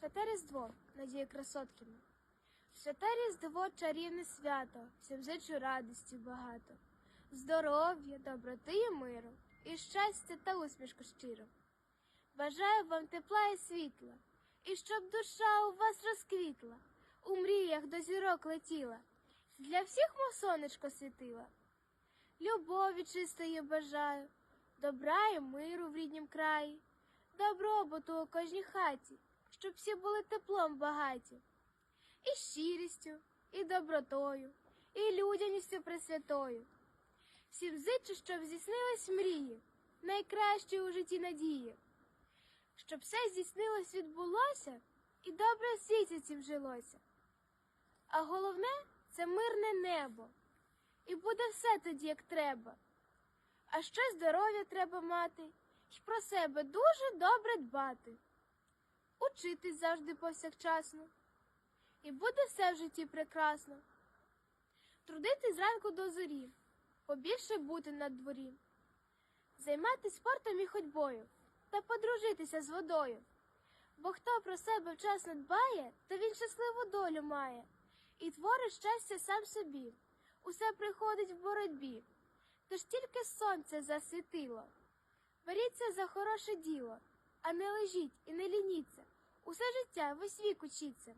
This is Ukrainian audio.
Святе Різдво, Надія Красоткіна. Святе Різдво, чарівне свято, всім зичу радості багато, здоров'я, доброти і миру, і щастя та усмішку щиро. Бажаю вам тепла і світла, і щоб душа у вас розквітла, у мріях до зірок летіла, для всіх мов сонечко світила. Любові чистої бажаю, добра і миру в ріднім краї, добробуту у кожній хаті, щоб всі були теплом багаті, і щирістю, і добротою, і людяністю пресвятою. Всім зичу, щоб здійснились мрії, найкращі у житті надії, щоб все здійснилось, відбулося, і добре в світі цім жилося. А головне це мирне небо, і буде все тоді, як треба. А ще здоров'я треба мати, й про себе дуже добре дбати, учитись завжди повсякчасно, і буде все в житті прекрасно. Трудитись зранку до зорі, побільше бути на дворі, займатися спортом і ходьбою та подружитися з водою. Бо хто про себе вчасно дбає, то він щасливу долю має і творить щастя сам собі. Усе приходить в боротьбі. Тож тільки сонце засвітило. Беріться за хороше діло, а не лежіть і не лініться. Усе життя весь вік учіться.